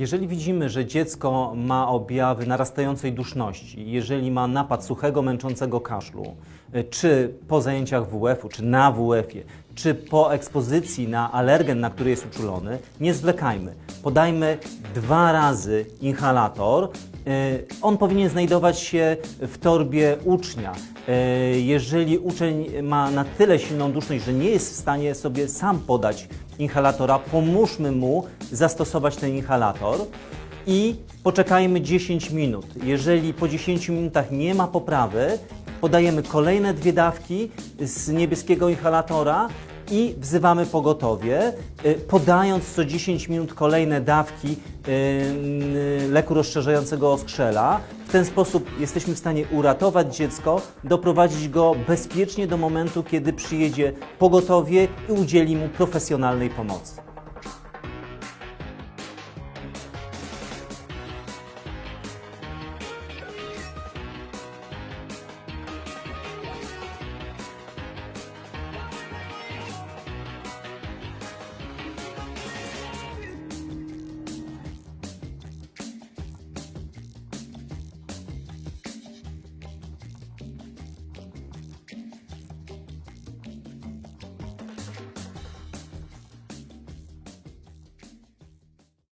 Jeżeli widzimy, że dziecko ma objawy narastającej duszności, jeżeli ma napad suchego, męczącego kaszlu, y, czy po zajęciach WF-u, czy na WF-ie, czy po ekspozycji na alergen, na który jest uczulony, nie zwlekajmy. Podajmy dwa razy inhalator. Y, On powinien znajdować się w torbie ucznia. Y, Jeżeli uczeń ma na tyle silną duszność, że nie jest w stanie sobie sam podać inhalatora, pomóżmy mu zastosować ten inhalator i poczekajmy 10 minut. Jeżeli po 10 minutach nie ma poprawy, podajemy kolejne dwie dawki z niebieskiego inhalatora i wzywamy pogotowie, y, podając co 10 minut kolejne dawki y, leku rozszerzającego oskrzela. W ten sposób jesteśmy w stanie uratować dziecko, doprowadzić go bezpiecznie do momentu, kiedy przyjedzie pogotowie i udzieli mu profesjonalnej pomocy.